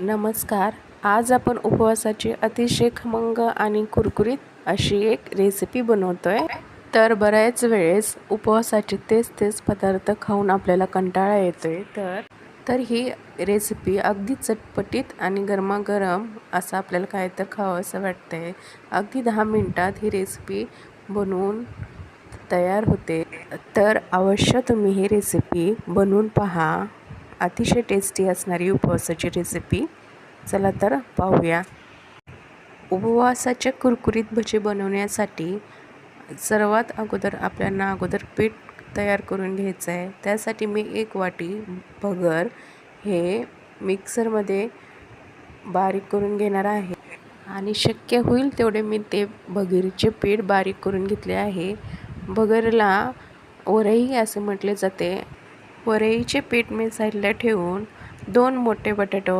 नमस्कार. आज आपण उपवासाची अतिशय खमंग आणि कुरकुरीत अशी एक रेसिपी बनवतोय. तर बऱ्याच वेळेस उपवासाचे तेच तेच पदार्थ खाऊन आपल्याला कंटाळा येतोय. तर तर ही रेसिपी अगदी चटपटीत आणि गरमागरम असं आपल्याला काय तर खावं असं वाटतंय. अगदी दहा मिनटात ही रेसिपी बनवून तयार होते. तर अवश्य तुम्ही ही रेसिपी बनवून पहा. अतिशय टेस्टी असणारी उपवासाची रेसिपी चला तर पाहूया. उपवासाचे कुरकुरीत भजी बनवण्यासाठी सर्वात अगोदर आपल्याला अगोदर पीठ तयार करून घ्यायचं आहे. त्यासाठी मी एक वाटी भगर हे मिक्सरमध्ये बारीक करून घेणार आहे. आणि शक्य होईल तेवढे मी ते भगरीचे पीठ बारीक करून घेतले आहे. भगरला वरही असे म्हटले जाते. वरईचे पीठ मी साईडला ठेवून दोन मोठे बटाटो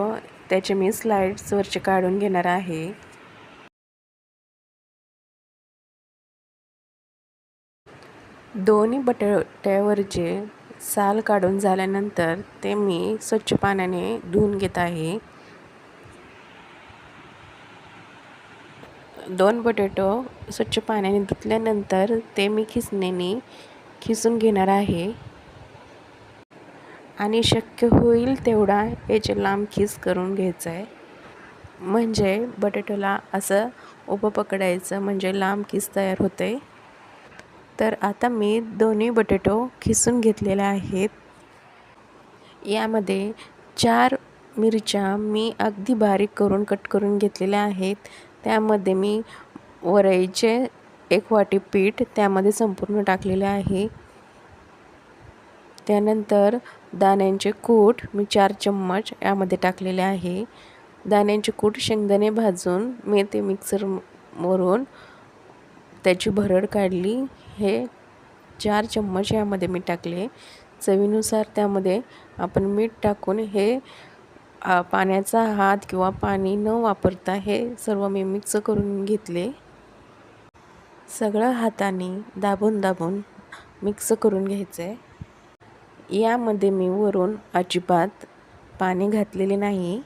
त्याचे मी स्लाइड्सवरचे काढून घेणार आहे. दोन्ही बटाट्यावरचे साल काढून झाल्यानंतर ते मी स्वच्छ पाण्याने धुवून घेत आहे. दोन बटाटो स्वच्छ पाण्याने धुतल्यानंतर ते मी खिसणीने खिसून घेणार आहे. आणि शक्य होईल तेवढा याचे लांब खीस करून घ्यायचं आहे म्हणजे बटाट्याला असं उभं पकडायचं म्हणजे लांब खीस तयार होते. तर आता मी दोन्ही बटाटो खिसून घेतलेले आहेत. यामध्ये चार मिरच्या मी अगदी बारीक करून कट करून घेतलेल्या आहेत. त्यामध्ये मी वरईचे एक वाटी पीठ त्यामध्ये संपूर्ण टाकलेले आहे. त्यानंतर दाण्यांचे कूट मी चार चम्मच यामध्ये टाकलेले आहे. दाण्यांचे कूट शेंगदाणे भाजून मी ते मिक्सरवरून त्याची भरड काढली. हे चार चम्मच यामध्ये मी टाकले. चवीनुसार त्यामध्ये आपण मीठ टाकून हे पाण्याचा हात किंवा पाणी न वापरता हे सर्व मी मिक्स करून घेतले. सगळं हाताने दाबून दाबून मिक्स करून घ्यायचं. आहे यामध्ये मी वरून अजिबात पाणी घातलेले नाही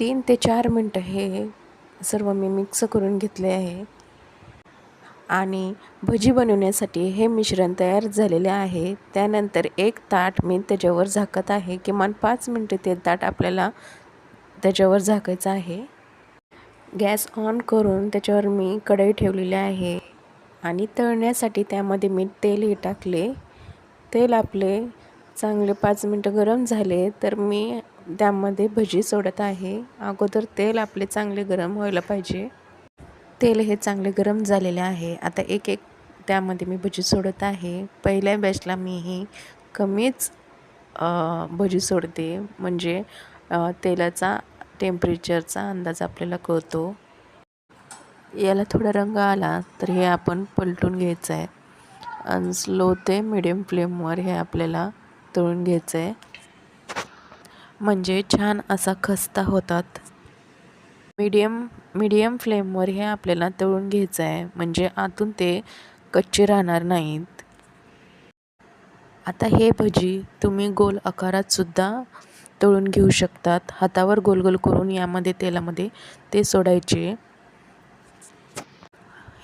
तीन ते चार मिनटं हे सर्व मी मिक्स करून घेतले आहे. आणि भजी बनवण्यासाठी हे मिश्रण तयार झालेले आहे. त्यानंतर एक ताट मी त्याच्यावर झाकत आहे. किमान पाच मिनटं ते ताट आपल्याला त्याच्यावर झाकायचं आहे. गॅस ऑन करून त्याच्यावर मी कढई ठेवलेली आहे. आणि तळण्यासाठी त्यामध्ये मी तेलही टाकले. तेल आपले चांगले पाच मिनटं गरम झाले तर मी त्यामध्ये भजी सोडत आहे. अगोदर तेल आपले चांगले गरम व्हायला पाहिजे. तेल हे चांगले गरम झालेले आहे. आता एक एक त्यामध्ये मी भजी सोडत आहे. पहिल्या बॅचला मी ही कमीच भजी सोडते. म्हणजे तेलाचा टेम्परेचरचा अंदाज आपल्याला कळतो. याला थोडा रंग आला तर हे आपण पलटून घ्यायचं आहे. आणि स्लो ते मिडियम फ्लेमवर हे आपल्याला तळून घ्यायचं आहे म्हणजे छान असा खस्ता होतात. मीडियम मीडियम फ्लेमवर हे आपल्याला तळून घ्यायचं आहे म्हणजे आतून ते कच्चे राहणार नाहीत. आता हे भजी तुम्ही गोल आकारातसुद्धा तळून घेऊ शकतात. हातावर गोल गोल करून यामध्ये तेलामध्ये ते सोडायचे.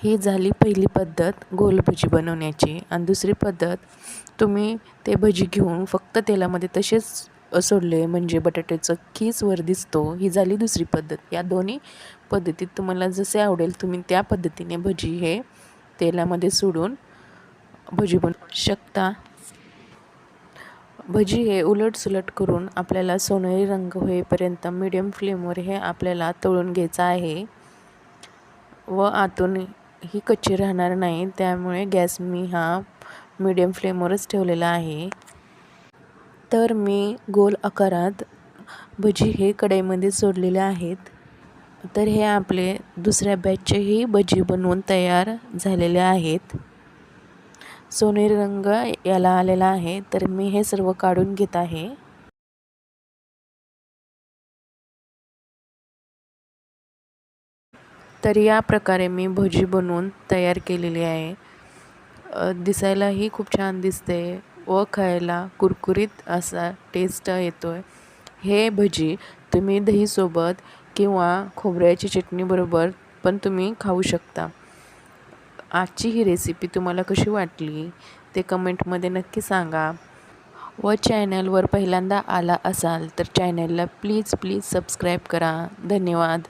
ही झाली पहिली पद्धत गोल भजी बनवण्याची. आणि दुसरी पद्धत तुम्ही ते भजी घेऊन फक्त तेलामध्ये तसेच सोडले म्हणजे बटाट्याचं खीस वर दिसतो. ही झाली दुसरी पद्धत. या दोन्ही पद्धतीत तुम्हाला जसे आवडेल तुम्ही त्या पद्धतीने भजी हे तेलामध्ये सोडून भजी बनवू शकता. भजी हे उलट सुलट करून आपल्याला सोनेरी रंग होईपर्यंत मीडियम फ्लेमवर हे आपल्याला तळून घ्यायचं आहे. व आतून ही कच्ची राहणार नाही त्यामुळे गॅस मी हा मीडियम फ्लेमवरच ठेवलेला आहे. तर मी गोल आकारात भजी हे कढईमध्ये सोडलेले आहेत. तर हे आपले दुसऱ्या बॅचचेही भजी बनवून तयार झालेले आहेत. सोनेरी रंग याला आलेला आहे तर मी हे सर्व काढून घेत आहे. तर या प्रकारे मी भजी बनवून तयार केलेली आहे. दिसायलाही खूप छान दिसते व खायला कुरकुरीत असा टेस्ट येतो आहे हे भजी तुम्ही दहीसोबत किंवा खोबऱ्याची चटणीबरोबर पण तुम्ही खाऊ शकता. आजची ही रेसिपी तुम्हाला कशी वाटली ते कमेंटमध्ये नक्की सांगा. व चॅनलवर पहिल्यांदा आला असाल तर चॅनलला प्लीज प्लीज सबस्क्राईब करा. धन्यवाद.